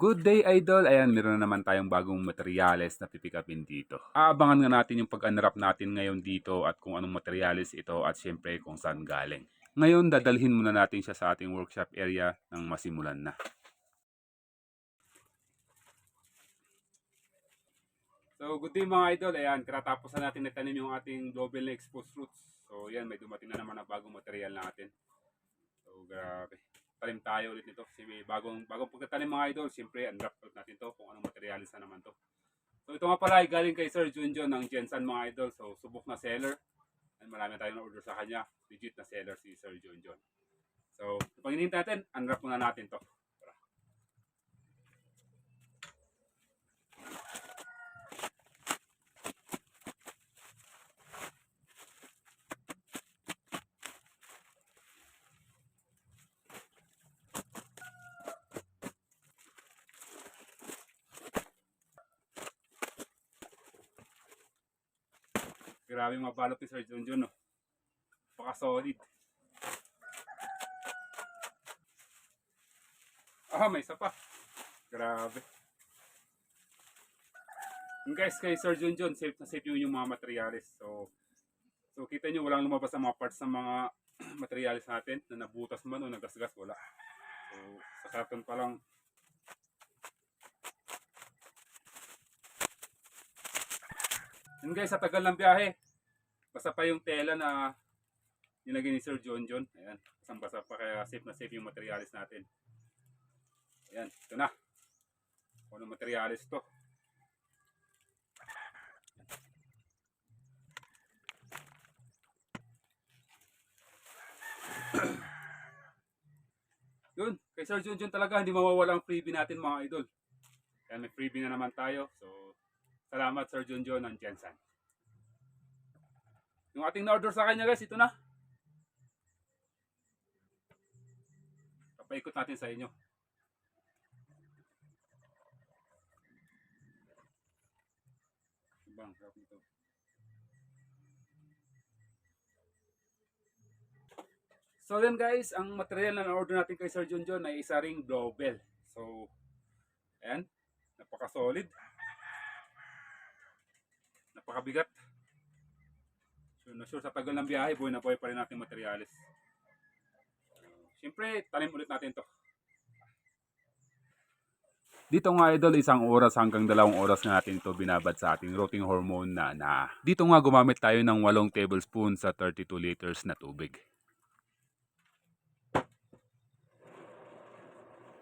Good day idol! Ayan, meron na naman tayong bagong materyales na pipikapin dito. Aabangan nga natin yung pag-unwrap natin ngayon dito at kung anong materyales ito at syempre kung saan galing. Ngayon, dadalhin muna natin siya sa ating workshop area nang masimulan na. So, good day mga idol. Ayan, karatapos na natin natanim yung ating double na exposed roots. So, yan, may dumating na naman na bagong material natin. So, grabe. Tanim tayo ulit nito. May bagong, bagong pagkatanim mga idol, siyempre, unwrap natin to kung anong materialis na naman to. So, ito nga pala ay galing kay Sir Junjun ng Jensen mga idol. So, subok na seller. And marami tayong na-order sa kanya. Legit na seller si Sir Junjun. So, pag hinihintay natin, unwrap muna natin to. Grabe mabalot ni Sir Junjun, no? Baka solid. Ah, may isa pa. Grabe. Yung guys, kay Sir Junjun, safe na safe yun yung mga materialis. So, so kita nyo, walang lumabas ang mga parts ng mga materialis natin na nabutas man o nagasgas, wala. So, sa karton pa lang, Yun guys, sa tagal ng biyahe, basta pa yung tela na nilagay ni Sir John John. Ayan, basang basa pa kaya safe na safe yung materialis natin. Ayan, ito na. Kung anong materialis to. Yun, kay Sir John John talaga hindi mawawala ang freebie natin mga idol. Kaya may freebie na naman tayo. So, Salamat Sir John ng Jensen. Yung ating na-order sa kanya guys, ito na. Papaikot natin sa inyo. Bang, sarap nito. So yan guys, ang material na na-order natin kay Sir John ay isa ring doorbell. So, ayan, napaka-solid napakabigat. Sure na sure sa tagal ng biyahe, buhay na buhay pa rin natin materialis. Siyempre, tanim ulit natin to. Dito nga idol, isang oras hanggang dalawang oras na natin ito binabad sa ating rotting hormone na na. Dito nga gumamit tayo ng 8 tablespoon sa 32 liters na tubig.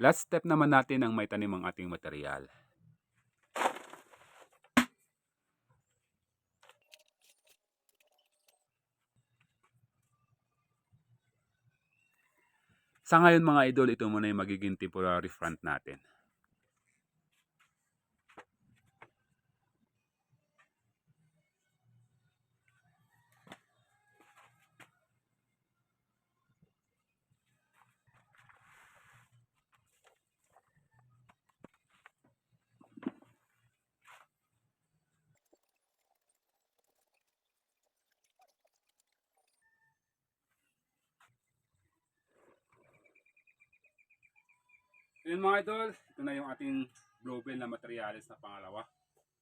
Last step naman natin ang may tanim ang ating material. Sa ngayon mga idol, ito muna yung magiging temporary front natin. Yun mga idol, ito na yung ating blowbell na materialis na pangalawa.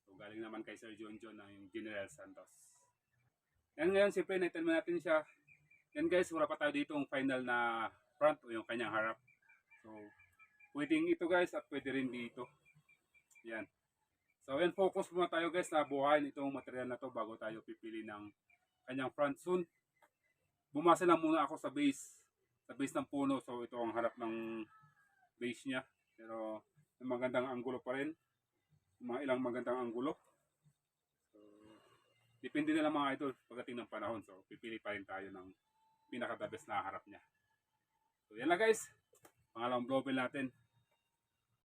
So galing naman kay Sir John John ng General Santos. Yan ngayon, siyempre naitan natin siya. Yan guys, wala pa tayo dito yung final na front o yung kanyang harap. So, pwedeng ito guys at pwede rin dito. Yan. So, yan, focus muna tayo guys na buhayin itong material na to bago tayo pipili ng kanyang front soon. Bumasa lang muna ako sa base. Sa base ng puno. So, ito ang harap ng base niya. Pero magandang anggulo pa rin. Mga ilang magandang anggulo. So, depende na lang mga idol pagdating ng panahon. So, pipili pa rin tayo ng pinaka-the best na harap niya. So, yan lang guys. Pangalawang blowbell natin.